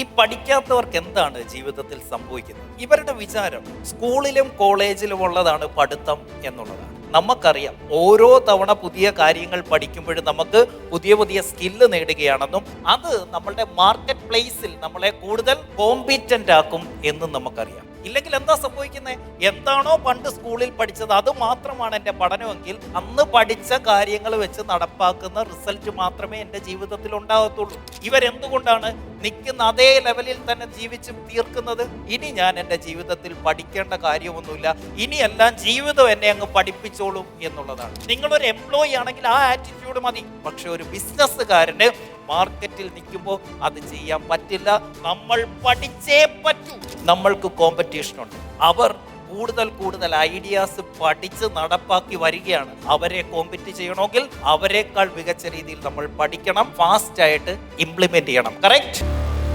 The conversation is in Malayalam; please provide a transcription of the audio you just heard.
ഈ പഠിക്കാത്തവർക്ക് എന്താണ് ജീവിതത്തിൽ സംഭവിക്കുന്നത്? ഇവരുടെ വിചാരം സ്കൂളിലും കോളേജിലും ഉള്ളതാണ് പഠിത്തം എന്നുള്ളതാണ്. നമുക്കറിയാം ഓരോ തവണ പുതിയ കാര്യങ്ങൾ പഠിക്കുമ്പോഴും നമുക്ക് പുതിയ പുതിയ സ്കില്ല് നേടുകയാണെന്നും അത് നമ്മളുടെ മാർക്കറ്റ് പ്ലേസിൽ നമ്മളെ കൂടുതൽ കോമ്പീറ്റന്റ് ആക്കും എന്നും നമുക്കറിയാം. ഇല്ലെങ്കിൽ എന്താ സംഭവിക്കുന്നത് എന്താണോ പണ്ട് സ്കൂളിൽ പഠിച്ചത് അത് മാത്രമാണ് എന്റെ പഠനമെങ്കിൽ അന്ന് പഠിച്ച കാര്യങ്ങൾ വെച്ച് നടപ്പാക്കുന്ന റിസൾട്ട് മാത്രമേ എന്റെ ജീവിതത്തിൽ ഉണ്ടാകത്തുള്ളൂ. ഇവരെന്തുകൊണ്ടാണ് നിൽക്കുന്ന അതേ ലെവലിൽ തന്നെ ജീവിച്ച് തീർക്കുന്നത്? ഇനി ഞാൻ എന്റെ ജീവിതത്തിൽ പഠിക്കേണ്ട കാര്യമൊന്നുമില്ല. ഇനിയെല്ലാം ജീവിതം എന്നെ അങ്ങ് പഠിപ്പിച്ചോളും എന്നുള്ളതാണ്. നിങ്ങളൊരു എംപ്ലോയി ആണെങ്കിൽ ആ ആറ്റിറ്റ്യൂഡ് മതി. പക്ഷെ ഒരു ബിസിനസ്സുകാരന് മാർക്കറ്റിൽ നിൽക്കുമ്പോൾ അത് ചെയ്യാൻ പറ്റില്ല. നമ്മൾ പഠിച്ചേ പറ്റൂ. നമ്മൾക്ക് കോമ്പറ്റീഷൻ ഉണ്ട്. അവർ കൂടുതൽ കൂടുതൽ ഐഡിയാസ് പഠിച്ച് നടപ്പാക്കി വരികയാണ്. അവരെ കോമ്പറ്റ് ചെയ്യണമെങ്കിൽ അവരെക്കാൾ മികച്ച രീതിയിൽ നമ്മൾ പഠിക്കണം ഫാസ്റ്റ് ആയിട്ട് ഇംപ്ലിമെന്റ് ചെയ്യണം. കറക്റ്റ്